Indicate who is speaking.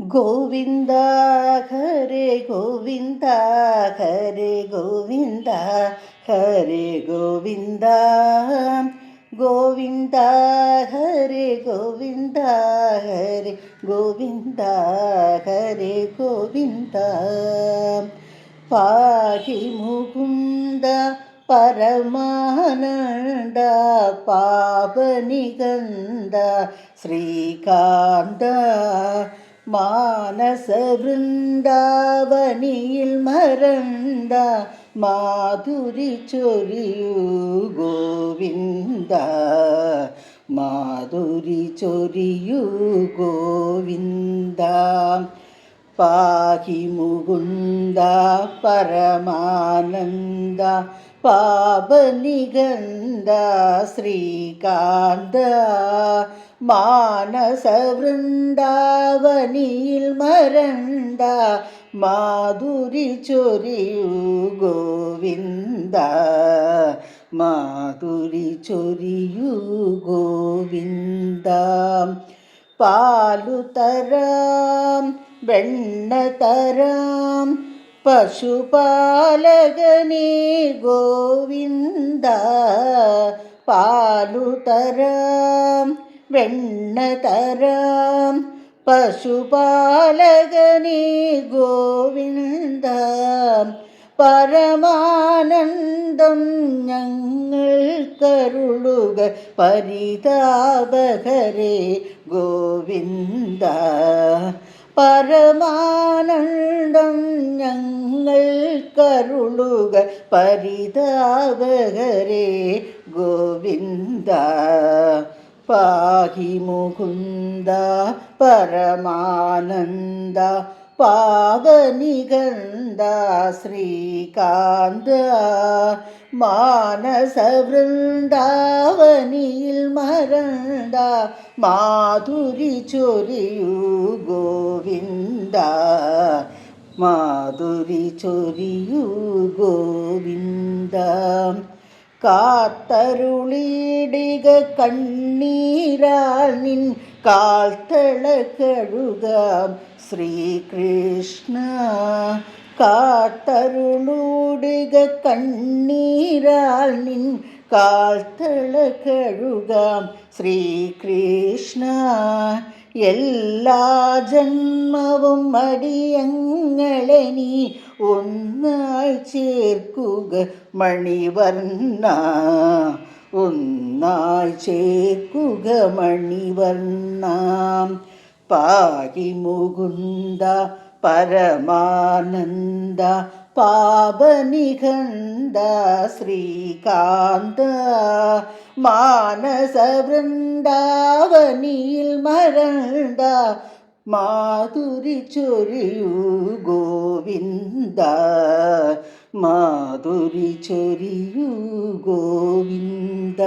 Speaker 1: ഗോവിന്ദ ഹരേ ഗോവിന്ദ ഹരേ ഗോവിന്ദ ഹരേ ഗോവിന്ദ ഗോവിന്ദ ഹരേ ഗോവിന്ദ ഹരേ ഗോവിന്ദ ഹരേ ഗോവിന്ദ. പാഹി മുകുന്ദ പരമാനന്ദ പാപനിഗന്ധ ശ്രീകാന്ത മാനസവൃന്ദാവനിയിൽ മരണ്ട മാധുരി ചൊരിയൂ ഗോവിന്ദ. മാധുരി ചൊരിയൂ ഗോവിന്ദ. പാഹി മുകുന്ദ പരമാനന്ദ പാപനിഗന്ധ ശ്രീകാന്ത മാനസവൃന്ദാവനിയിൽ മരണ്ട മാധുരി ചൊരിയൂ ഗോവിന്ദ മാധുരി ചൊരിയൂ ഗോവിന്ദ പാലു തരാം വെണ്ണ തരാം. പശുപാലകനേ ഗോവിന്ദ പാലു തരാം. വെണ്ണ തരാം. പശുപാലകനേ ഗോവിന്ദ പരമാനന്ദം ഞങ്ങൾ കരുളുക. പരിതാപകരേ ഗോവിന്ദ. പരമാനന്ദം ഞങ്ങൾ കരുളുക പരിതാപകരേ. ഗോവിന്ദ പാഹി മുകുന്ദ പരമാനന്ദ പാവനിഗന്ധ ശ്രീകാന്ത മാനസവൃന്ദാവനിയിൽ മരണ്ട മാധുരി ചൊരിയൂ ഗോവിന്ദ. മാധുരി ചൊരിയൂ ഗോവിന്ദ. കാത്തരുളിടിക കണ്ണീരാൽ നിൻ കാൽത്തള കഴുകാം ശ്രീകൃഷ്ണ. കാത്തരുളുടിക കണ്ണീരാൽ നിൻ കാൽത്തള കഴുകാം ശ്രീകൃഷ്ണ. എല്ലാ ജന്മവും അടിയങ്ങളെ നീ ഒന്നായി ചേർക്കുക മണിവർണ. ഒന്നായി ചേർക്കുക മണിവർണ. പാകി മുകുന്ദ പരമാനന്ദ. പാപനിഖണ്ഡ ശ്രീകാന്ത. മാനസവൃന്ദാവനിയിൽ മരണ്ട. മാധുരി ചൊരിയൂ ഗോവിന്ദ മാധുരി ചൊരിയൂ ഗോവിന്ദ.